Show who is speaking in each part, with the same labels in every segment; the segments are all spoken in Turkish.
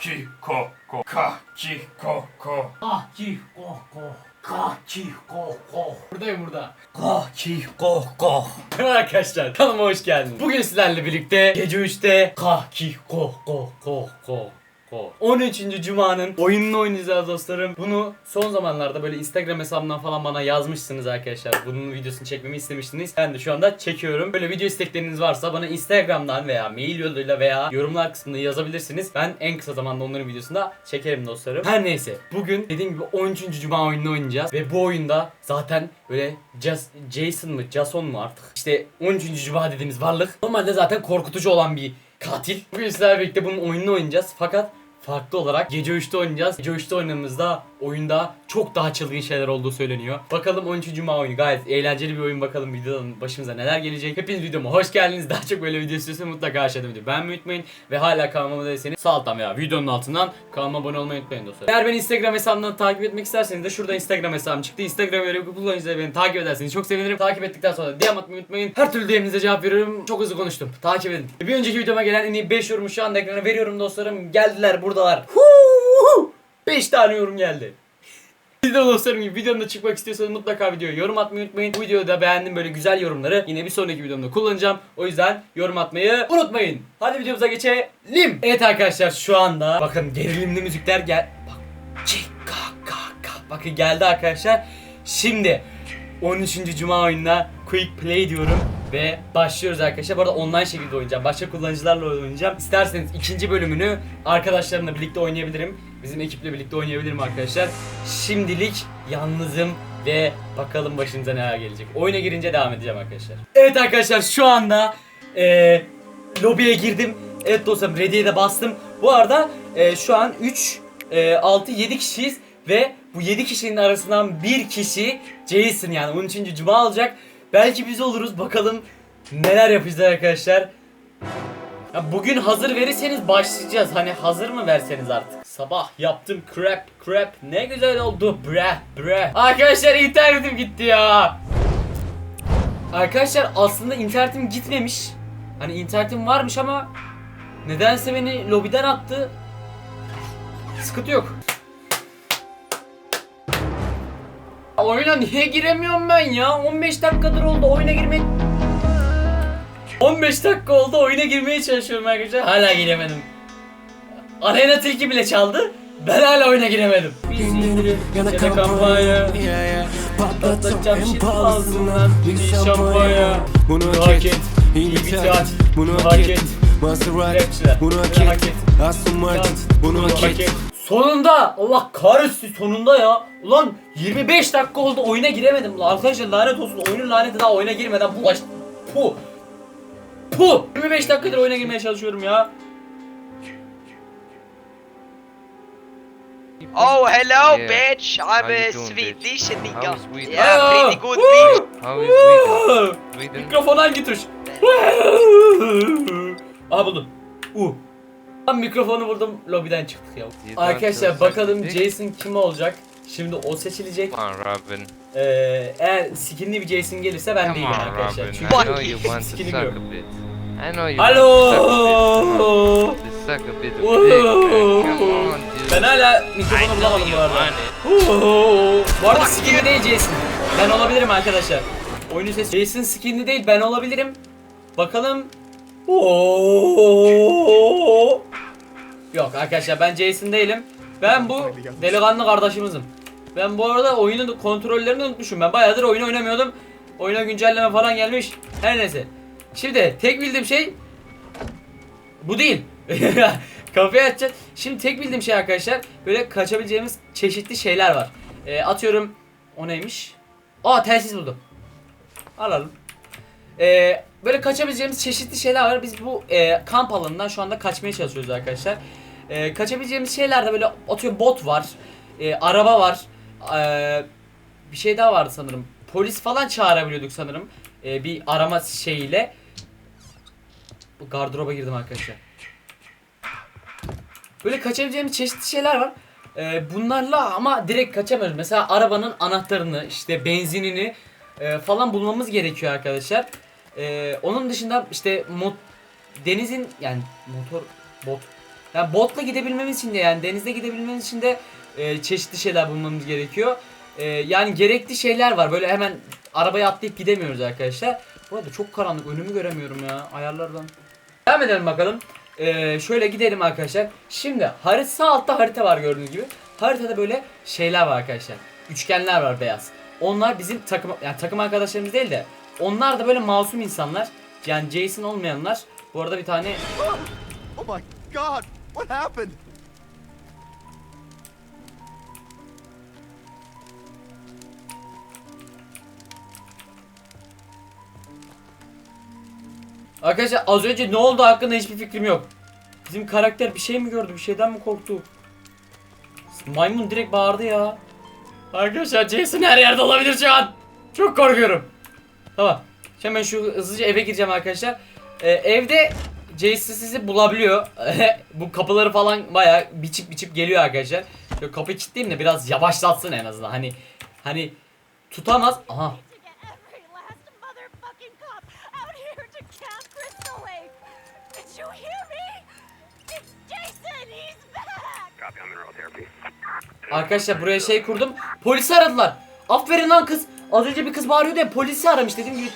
Speaker 1: ki ko ko ka ki ko ko
Speaker 2: Kahki koh koh. Kahki koh koh. Buradayım burada.
Speaker 1: Kahki ko ko
Speaker 2: Merhaba arkadaşlar kanalıma hoş geldiniz. Bugün sizlerle birlikte gece 3'te kahki koh koh koh koh koh. 13. Cuma'nın oyununu oynayacağız dostlarım. Bunu son zamanlarda böyle Instagram hesabımdan falan bana yazmışsınız arkadaşlar. Bunun videosunu çekmemi istemiştiniz. Ben de şu anda çekiyorum. Böyle video istekleriniz varsa bana Instagram'dan veya mail yoluyla veya yorumlar kısmında yazabilirsiniz. Ben en kısa zamanda onların videosunda çekerim dostlarım. Her neyse bugün dediğim gibi 13. Cuma oyununu oynayacağız. Ve bu oyunda zaten böyle Jas- Jason mı Jason mu artık işte 13. Cuma dediğimiz varlık normalde zaten korkutucu olan bir katil. Bugün sizlerle birlikte bunun oyununu oynayacağız fakat farklı olarak gece 3'te oynayacağız. Gece 3'te oynadığımızda oyunda çok daha çılgın şeyler olduğu söyleniyor. Bakalım 13. Cuma oyunu gayet eğlenceli bir oyun bakalım videonun başımıza neler gelecek. Hepiniz videoma hoş geldiniz. Daha çok böyle video istiyorsanız mutlaka aşağıda video beğenmeyi unutmayın. Ve hala kanalıma değilseniz sağ alttan veya videonun altından kanalıma abone olmayı unutmayın dostlar. Eğer beni Instagram hesabından takip etmek isterseniz de şurada Instagram hesabım çıktı. Instagram ve kullanıcıları beni takip ederseniz çok sevinirim. Takip ettikten sonra DM atmayı unutmayın. Her türlü DM'inize cevap veriyorum. Çok hızlı konuştum. Takip edin. Bir önceki videoma gelen en iyi 5 yorumu şu anda ekrana veriyorum dostlarım. Geldiler buradalar. 5 tane yorum geldi. Siz de dostlarım gibi videomda çıkmak istiyorsanız mutlaka videoya yorum atmayı unutmayın. Bu videoda da beğendiğim böyle güzel yorumları yine bir sonraki videomda kullanacağım. O yüzden yorum atmayı unutmayın. Hadi videomuza geçelim. Evet arkadaşlar şu anda bakın gerilimli müzikler gel. Bak. Çek ka ka ka. Bakın geldi arkadaşlar. Şimdi 13. Cuma oyununa Quick Play diyorum ve başlıyoruz arkadaşlar. Bu arada online şekilde oynayacağım. Başka kullanıcılarla oynayacağım. İsterseniz ikinci bölümünü arkadaşlarımla birlikte oynayabilirim. Bizim ekiple birlikte oynayabilirim arkadaşlar. Şimdilik yalnızım ve bakalım başınıza neler gelecek. Oyuna girince devam edeceğim arkadaşlar. Evet arkadaşlar şu anda eee lobiye girdim. Evet dostlarım ready'ye de bastım. Bu arada eee, şu an 3, 6, 7 kişiyiz ve bu 7 kişinin arasından bir kişi Jason yani 13. Cuma olacak. Belki biz oluruz bakalım neler yapacağız arkadaşlar. Ya bugün hazır verirseniz başlayacağız. Hani hazır mı verseniz artık? Sabah yaptım crap crap ne güzel oldu bre bre. Arkadaşlar internetim gitti ya. Arkadaşlar aslında internetim gitmemiş. Hani internetim varmış ama nedense beni lobiden attı. Sıkıntı yok. Oyuna niye giremiyorum ben ya? 15 dakikadır oldu oyuna girmek. 15 dakika oldu oyuna girmeye çalışıyorum arkadaşlar. Hala giremedim. Arena tilki bile çaldı. Ben hala oyuna giremedim. Bir ya da kampanya. Patlatacağım shit ağzından bir şampanya.
Speaker 3: Bunu hak et. İyi biter.
Speaker 2: biter.
Speaker 3: Bunu hak et. Maserati.
Speaker 2: Rapçiler.
Speaker 3: Bunu hak et. Aston Martin. Bunu hak et.
Speaker 2: Sonunda Allah kahretsin sonunda ya. Ulan 25 dakika oldu oyuna giremedim. Ulan Arkadaşlar lanet olsun oyunun laneti daha oyuna girmeden bu Pu. Pu. 25 dakikadır oyuna girmeye çalışıyorum ya.
Speaker 4: Oh, hello,
Speaker 5: Yeah.
Speaker 4: bitch. I'm
Speaker 5: How you
Speaker 4: a
Speaker 5: doing,
Speaker 4: Swedish
Speaker 5: bitch?
Speaker 4: nigga.
Speaker 5: How is Sweden?
Speaker 4: Yeah, pretty good, bitch.
Speaker 5: How is Sweden? Sweden?
Speaker 2: Mikrofon hangi tuş? Aha buldum. U. Tam mikrofonu buldum lobiden çıktık ya. Arkadaşlar bakalım. Jason kim olacak? Şimdi o seçilecek.
Speaker 5: Come on, Robin.
Speaker 2: Ee, eğer skinli bir Jason gelirse ben
Speaker 5: Come
Speaker 2: değilim
Speaker 5: on,
Speaker 2: arkadaşlar.
Speaker 5: Robin. I
Speaker 2: Çünkü
Speaker 5: know you want to suck a bit. I know you
Speaker 2: Alo.
Speaker 5: want to suck a bit. To suck a bit of dick, man. Come on, dude.
Speaker 2: Ben hala
Speaker 5: I
Speaker 2: mikrofonu
Speaker 5: know
Speaker 2: bulamadım
Speaker 5: you
Speaker 2: bu arada.
Speaker 5: want it.
Speaker 2: Oo, Bu arada skinli değil Jason. Ben olabilirim arkadaşlar. Oyunun sesi. Jason skinli değil ben olabilirim. Bakalım. Oo. Yok arkadaşlar ben Jason değilim. Ben bu delikanlı kardeşimizim. Ben bu arada oyunun kontrollerini unutmuşum. Ben bayağıdır oyun oynamıyordum. Oyuna güncelleme falan gelmiş. Her neyse. Şimdi tek bildiğim şey bu değil. Kafayı açacağız. Şimdi tek bildiğim şey arkadaşlar böyle kaçabileceğimiz çeşitli şeyler var. Ee, atıyorum o neymiş? Aa telsiz buldum. Alalım. Ee, böyle kaçabileceğimiz çeşitli şeyler var. Biz bu e, kamp alanından şu anda kaçmaya çalışıyoruz arkadaşlar. Ee, kaçabileceğimiz şeyler de böyle atıyorum bot var. e, araba var. ee, bir şey daha vardı sanırım. Polis falan çağırabiliyorduk sanırım. Ee, bir arama şeyiyle. Bu gardıroba girdim arkadaşlar. Böyle kaçabileceğimiz çeşitli şeyler var. Ee, bunlarla ama direkt kaçamıyoruz. Mesela arabanın anahtarını, işte benzinini e, falan bulmamız gerekiyor arkadaşlar. Ee, onun dışında işte mod, denizin yani motor bot Yani botla gidebilmemiz için de yani denizde gidebilmemiz için de e, çeşitli şeyler bulmamız gerekiyor. E, yani gerekli şeyler var. Böyle hemen arabaya atlayıp gidemiyoruz arkadaşlar. Bu arada çok karanlık. Önümü göremiyorum ya ayarlardan. Devam edelim bakalım. E, şöyle gidelim arkadaşlar. Şimdi harita sağ altta harita var gördüğünüz gibi. Haritada böyle şeyler var arkadaşlar. Üçgenler var beyaz. Onlar bizim takım yani takım arkadaşlarımız değil de onlar da böyle masum insanlar. Yani Jason olmayanlar. Bu arada bir tane
Speaker 4: Oh my god! What happened?
Speaker 2: Arkadaşlar az önce ne oldu hakkında hiçbir fikrim yok. Bizim karakter bir şey mi gördü? Bir şeyden mi korktu? Maymun direkt bağırdı ya. Arkadaşlar Jason her yerde olabilir şu an. Çok korkuyorum. Tamam. Şimdi Hemen şu hızlıca eve gireceğim arkadaşlar. Ee, evde Jason sizi bulabiliyor. Bu kapıları falan bayağı biçip biçip geliyor arkadaşlar. Şöyle kapıyı kilitleyeyim de biraz yavaşlatsın en azından. Hani hani tutamaz. Aha. Arkadaşlar buraya şey kurdum. Polisi aradılar. Aferin lan kız. Az önce bir kız bağırıyordu ya polisi aramış dedim gibi.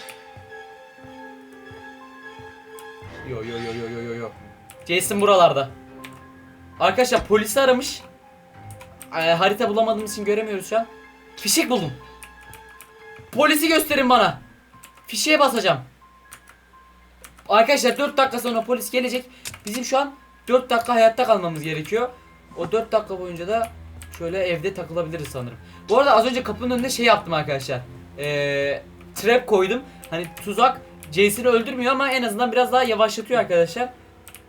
Speaker 2: Yo yo yo yo yo yo yo. Jason buralarda. Arkadaşlar polisi aramış. Ee, harita bulamadığımız için göremiyoruz şu an. Fişek buldum. Polisi gösterin bana. Fişeğe basacağım. Arkadaşlar 4 dakika sonra polis gelecek. Bizim şu an 4 dakika hayatta kalmamız gerekiyor. O 4 dakika boyunca da şöyle evde takılabiliriz sanırım. Bu arada az önce kapının önünde şey yaptım arkadaşlar. Ee, trap koydum. Hani tuzak Jason'ı öldürmüyor ama en azından biraz daha yavaşlatıyor arkadaşlar.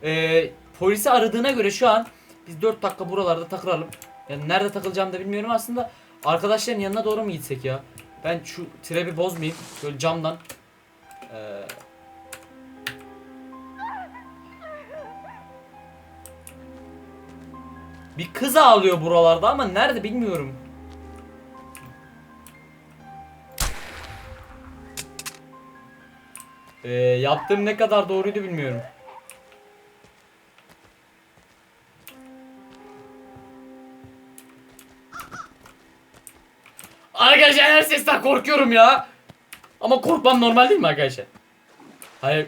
Speaker 2: Ee, polisi aradığına göre şu an biz 4 dakika buralarda takılalım. Yani nerede takılacağımı da bilmiyorum aslında. Arkadaşların yanına doğru mu gitsek ya? Ben şu trap'i bozmayayım. Şöyle camdan. Ee, Bir kız ağlıyor buralarda ama nerede bilmiyorum. Ee, yaptığım ne kadar doğruydu bilmiyorum. Arkadaşlar her sesten korkuyorum ya. Ama korkmam normal değil mi arkadaşlar? Hayır.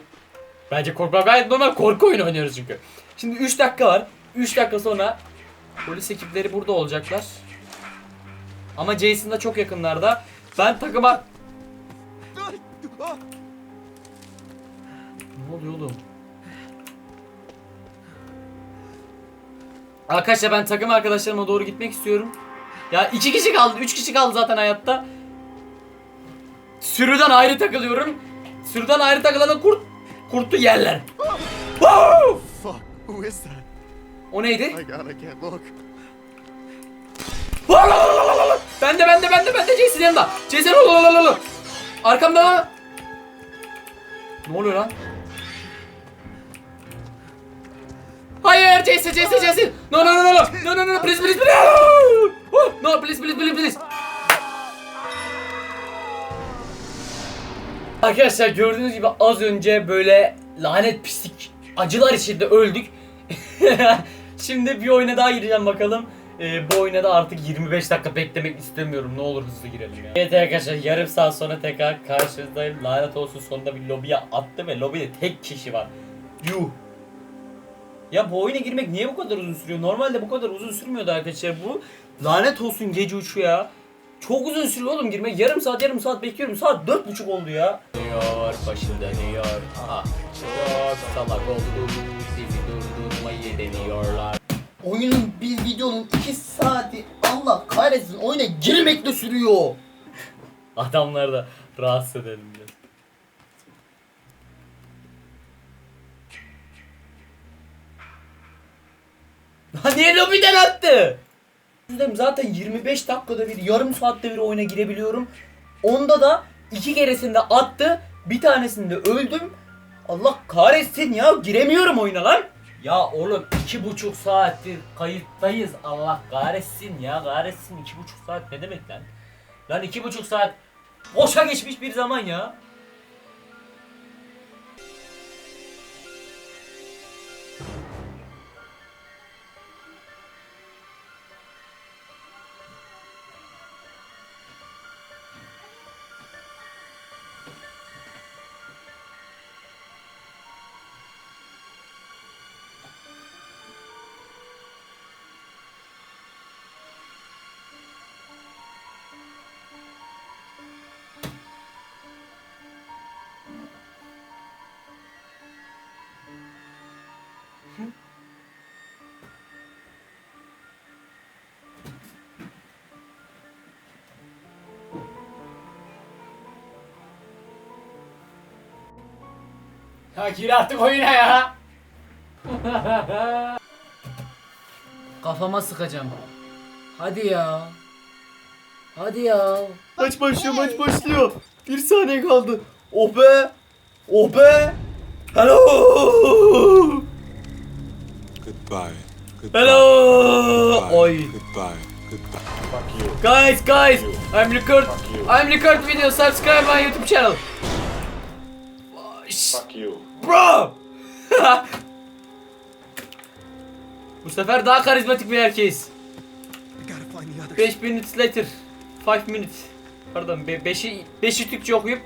Speaker 2: Bence korkmam gayet normal. Korku oyunu oynuyoruz çünkü. Şimdi 3 dakika var. 3 dakika sonra polis ekipleri burada olacaklar. Ama Jason da çok yakınlarda. Ben takıma... Ne oluyor oğlum? Arkadaşlar ben takım arkadaşlarıma doğru gitmek istiyorum. Ya iki kişi kaldı, üç kişi kaldı zaten hayatta. Sürüden ayrı takılıyorum. Sürüden ayrı takılan kurt kurtu yerler.
Speaker 4: Fuck. Who is that?
Speaker 2: O neydi?
Speaker 4: My god, I can't look.
Speaker 2: Ben de ben de ben de ben de Jason yanında. Jason lalalala. Arkamda. Ne oluyor lan? Hayır Jason Jason Jason. No no no no no. No no no please please please. Oh, No please please please please. Arkadaşlar gördüğünüz gibi az önce böyle lanet pislik acılar içinde öldük. Şimdi bir oyuna daha gireceğim bakalım. Ee, bu oyuna da artık 25 dakika beklemek istemiyorum. Ne olur hızlı girelim ya. Evet arkadaşlar yarım saat sonra tekrar karşınızdayım. Lanet olsun sonunda bir lobiye attım ve lobide tek kişi var. Yuh. Ya bu oyuna girmek niye bu kadar uzun sürüyor? Normalde bu kadar uzun sürmüyordu arkadaşlar. Bu lanet olsun gece uçu ya. Çok uzun sürüyor oğlum girmek. Yarım saat yarım saat bekliyorum. Saat dört buçuk oldu ya. Dönüyor başım dönüyor. Ah salak oldu. Sizi durdurmayı deniyorlar.
Speaker 6: Oyunun bir videonun 2 saati Allah kahretsin oyuna girmekle sürüyor.
Speaker 2: Adamları da rahatsız edelim biraz. Ha niye lobiden attı? Dedim zaten 25 dakikada bir, yarım saatte bir oyuna girebiliyorum. Onda da iki keresinde attı, bir tanesinde öldüm. Allah kahretsin ya giremiyorum oyuna lan. Ya oğlum iki buçuk saattir kayıttayız. Allah kahretsin ya kahretsin iki buçuk saat ne demek lan? Lan iki buçuk saat boşa geçmiş bir zaman ya. Ya gir artık oyuna ya. Kafama sıkacağım. Hadi ya. Hadi ya.
Speaker 6: Maç başlıyor maç başlıyor. Bir saniye kaldı. Oh be. Oh be. Hello.
Speaker 3: Goodbye. Goodbye.
Speaker 6: Hello.
Speaker 3: Goodbye.
Speaker 6: Oy.
Speaker 3: Goodbye. Goodbye.
Speaker 2: Guys, guys, I'm record, I'm record video. Subscribe my YouTube channel. Fuck
Speaker 1: you.
Speaker 2: Bro. Bu sefer daha karizmatik bir erkeğiz.
Speaker 4: I gotta find the others.
Speaker 2: 5 minutes later. 5 minutes. Pardon 5'i 5'i Türkçe okuyup